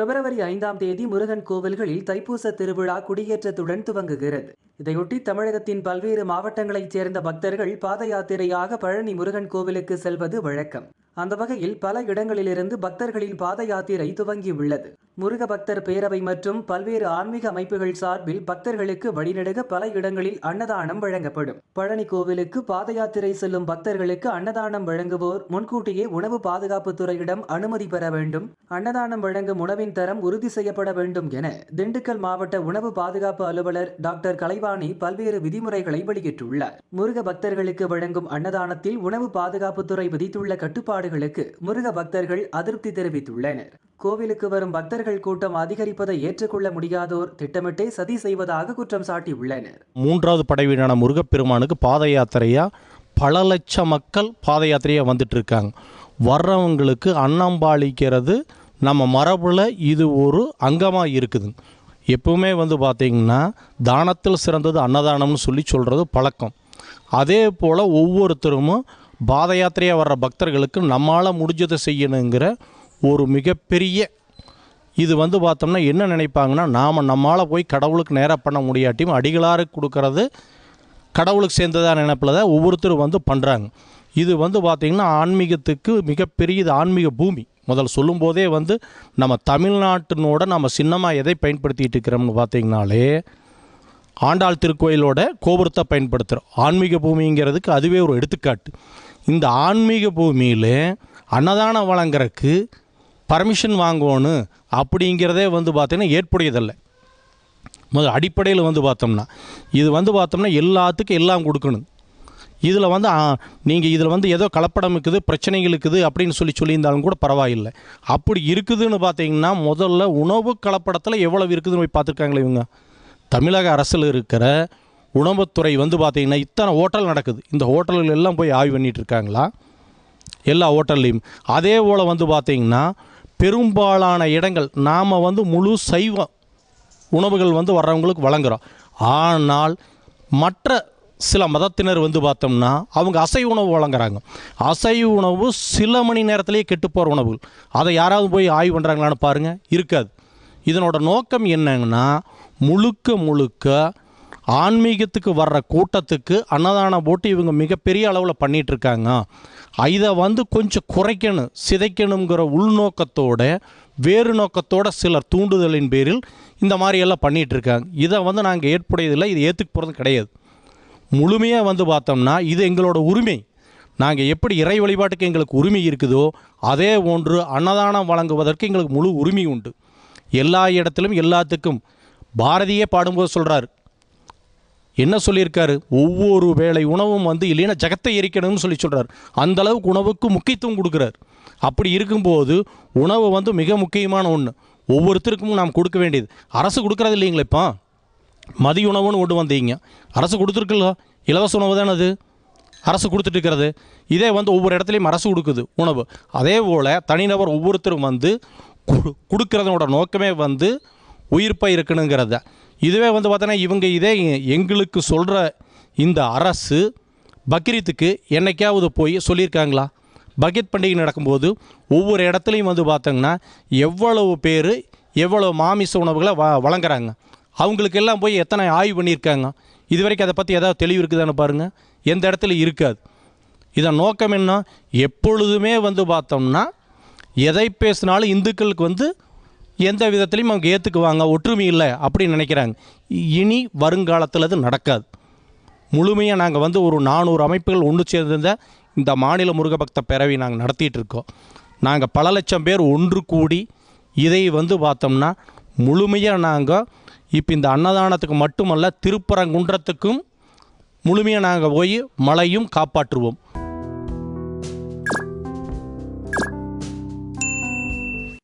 பிப்ரவரி ஐந்தாம் தேதி முருகன் கோவில்களில் தைப்பூச திருவிழா குடியேற்றத்துடன் துவங்குகிறது. இதையொட்டி தமிழகத்தின் பல்வேறு மாவட்டங்களைச் சேர்ந்த பக்தர்கள் பாத யாத்திரையாக பழனி முருகன் கோவிலுக்கு செல்வது வழக்கம். அந்த வகையில் பல இடங்களிலிருந்து பக்தர்களின் பாத யாத்திரை துவங்கியுள்ளது. முருக பக்தர் பேரவை மற்றும் பல்வேறு ஆன்மீக அமைப்புகள் சார்பில் பக்தர்களுக்கு வழிநடுக பல இடங்களில் அன்னதானம் வழங்கப்படும். பழனி கோவிலுக்கு பாத யாத்திரை செல்லும் பக்தர்களுக்கு அன்னதானம் வழங்குவோர் முன்கூட்டியே உணவு பாதுகாப்பு துறையிடம் அனுமதி பெற வேண்டும். அன்னதானம் வழங்கும் உணவின் தரம் உறுதி செய்யப்பட வேண்டும் என திண்டுக்கல் மாவட்ட உணவு பாதுகாப்பு அலுவலர் டாக்டர் கலைவாணி பல்வேறு விதிமுறைகளை வெளியிட்டுள்ளார். முருக பக்தர்களுக்கு வழங்கும் அன்னதானத்தில் உணவு பாதுகாப்புத்துறை விதித்துள்ள கட்டுப்பாடு கட்டுப்பாடுகளுக்கு முருக பக்தர்கள் அதிருப்தி தெரிவித்துள்ளனர். கோவிலுக்கு வரும் பக்தர்கள் கூட்டம் அதிகரிப்பதை ஏற்றுக்கொள்ள முடியாதோர் திட்டமிட்டே சதி செய்வதாக குற்றம் சாட்டியுள்ளனர். மூன்றாவது படைவீடான முருகப்பெருமானுக்கு பாத யாத்திரையாக பல லட்சம் மக்கள் பாத யாத்திரையாக வந்துட்டு இருக்காங்க வர்றவங்களுக்கு அன்னம்பாளிக்கிறது நம்ம மரபில் இது ஒரு அங்கமாக இருக்குது. எப்பவுமே வந்து பார்த்திங்கன்னா தானத்தில் சிறந்தது அன்னதானம்னு சொல்லி சொல்கிறது பழக்கம். அதே போல் ஒவ்வொருத்தரும் பாத யாத்திரையாக வர்ற பக்தர்களுக்கு நம்மளால் முடிஞ்சதை செய்யணுங்கிற ஒரு மிகப்பெரிய இது வந்து பார்த்தோம்னா என்ன நினைப்பாங்கன்னா நாம் நம்மளால் போய் கடவுளுக்கு நேராக பண்ண முடியாட்டியும் அடிகளாருக்கு கொடுக்கறது கடவுளுக்கு சேர்ந்ததா நினைப்பில் தான் ஒவ்வொருத்தரும் வந்து பண்ணுறாங்க இது வந்து பார்த்திங்கன்னா ஆன்மீகத்துக்கு மிகப்பெரிய இது ஆன்மீக பூமி. முதல் சொல்லும்போதே வந்து நம்ம தமிழ்நாட்டினோட நம்ம சின்னமாக எதை பயன்படுத்திகிட்டு இருக்கிறோம்னு பார்த்திங்கனாலே ஆண்டாள் திருக்கோயிலோட கோபுரத்தை பயன்படுத்துகிறோம் ஆன்மீக பூமிங்கிறதுக்கு அதுவே ஒரு எடுத்துக்காட்டு. இந்த ஆன்மீக பூமியில் அன்னதானம் வழங்குறதுக்கு பர்மிஷன் வாங்கணும் அப்படிங்கிறதே வந்து பார்த்திங்கன்னா ஏற்புடையதல்ல. முதல் அடிப்படையில் வந்து பார்த்தோம்னா இது வந்து பார்த்தோம்னா எல்லாத்துக்கும் எல்லாம் கொடுக்கணும். இதில் வந்து நீங்கள் இதில் வந்து ஏதோ கலப்படம் இருக்குது பிரச்சனைகள் இருக்குது அப்படின்னு சொல்லி சொல்லியிருந்தாலும் கூட பரவாயில்லை. அப்படி இருக்குதுன்னு பார்த்தீங்கன்னா முதல்ல உணவு கலப்படத்தில் எவ்வளவு இருக்குதுன்னு போய் பார்த்துருக்காங்களே இவங்க. தமிழக அரசில் இருக்கிற உணவுத்துறை வந்து பார்த்திங்கன்னா இத்தனை ஹோட்டல் நடக்குது. இந்த ஹோட்டல்கள் எல்லாம் போய் ஆய்வு பண்ணிட்டு இருக்காங்களா எல்லா ஹோட்டல்லையும். அதே போல் வந்து பார்த்திங்கன்னா பெரும்பாலான இடங்கள் நாம் வந்து முழு சைவம் உணவுகள் வந்து வர்றவங்களுக்கு வழங்குகிறோம் ஆனால் மற்ற சில மதத்தினர் வந்து பார்த்தோம்னா அவங்க அசைவ உணவு வழங்குறாங்க. அசைவ உணவு சில மணி நேரத்திலேயே கெட்டு போகிற உணவுகள் அதை யாராவது போய் ஆய்வு பண்ணுறாங்களான்னு பாருங்கள் இருக்காது. இதனோட நோக்கம் என்னங்கன்னா முழுக்க முழுக்க ஆன்மீகத்துக்கு வர்ற கூட்டத்துக்கு அன்னதானம் போட்டு இவங்க மிகப்பெரிய அளவில் பண்ணிகிட்டு இருக்காங்க இதை வந்து கொஞ்சம் குறைக்கணும் சிதைக்கணுங்கிற உள்நோக்கத்தோட வேறு நோக்கத்தோட சிலர் தூண்டுதலின் பேரில் இந்த மாதிரியெல்லாம் பண்ணிகிட்ருக்காங்க இதை வந்து நாங்கள் ஏற்புடையதில்லை இது ஏற்றுக்க போகிறது கிடையாது. முழுமையாக வந்து பார்த்தோம்னா இது எங்களோட உரிமை. நாங்கள் எப்படி இறை வழிபாட்டுக்கு எங்களுக்கு உரிமை இருக்குதோ அதே போன்று அன்னதானம் வழங்குவதற்கு எங்களுக்கு முழு உரிமை உண்டு. எல்லா இடத்திலும் எல்லாத்துக்கும். பாரதியே பாடும்போது சொல்கிறார் என்ன சொல்லியிருக்காரு? ஒவ்வொரு வேளை உணவும் வந்து இல்லைன்னா ஜகத்தை எரிக்கணும்னு சொல்லி சொல்கிறார் அந்த அளவுக்கு உணவுக்கு முக்கியத்துவம் கொடுக்குறார். அப்படி இருக்கும்போது உணவு வந்து மிக முக்கியமான ஒன்று ஒவ்வொருத்தருக்கும் நாம் கொடுக்க வேண்டியது. அரசு கொடுக்குறது இல்லைங்களேப்பா மதிய உணவுன்னு கொண்டு வந்தீங்க. அரசு கொடுத்துருக்குல்ல இலவச உணவு தானே அது? அரசு கொடுத்துட்டு இருக்கிறது. இதே வந்து ஒவ்வொரு இடத்துலையும் அரசு கொடுக்குது உணவு. அதே போல் தனிநபர் ஒவ்வொருத்தரும் வந்து கொடுக்கறதனோட நோக்கமே வந்து உயிர்ப்பாக இருக்கணுங்கிறத. இதுவே வந்து பார்த்தோன்னா இவங்க இதே எங்களுக்கு சொல்கிற இந்த அரசு பக்ரீத்துக்கு என்னைக்காவது போய் சொல்லியிருக்காங்களா? பக்ரீத் பண்டிகை நடக்கும்போது ஒவ்வொரு இடத்துலையும் வந்து பார்த்தோங்கன்னா எவ்வளவு பேர் எவ்வளோ மாமிச உணவுகளை வ வழங்குறாங்க? அவங்களுக்கெல்லாம் போய் எத்தனை ஆய்வு பண்ணியிருக்காங்க? இது வரைக்கும் அதை பற்றி ஏதாவது தெளிவு இருக்குதான்னு பாருங்கள் எந்த இடத்துல இருக்காது. இதன் நோக்கம் என்ன? எப்பொழுதுமே வந்து பார்த்தோம்னா எதை பேசினாலும் இந்துக்களுக்கு வந்து எந்த விதத்துலையும் அவங்க ஏற்றுக்குவாங்க ஒற்றுமை இல்லை அப்படின்னு நினைக்கிறாங்க. இனி வருங்காலத்தில் அது நடக்காது. முழுமையாக நாங்கள் வந்து ஒரு நானூறு அமைப்புகள் ஒன்று சேர்ந்திருந்த இந்த மாநில முருகபக்த பேரவை நாங்கள் நடத்திட்டு இருக்கோம். நாங்கள் பல லட்சம் பேர் ஒன்று கூடி இதை வந்து பார்த்தோம்னா முழுமையாக நாங்கள் இப்போ இந்த அன்னதானத்துக்கு மட்டுமல்ல திருப்பரங்குன்றத்துக்கும் முழுமையாக நாங்கள் போய் மழையும் காப்பாற்றுவோம்.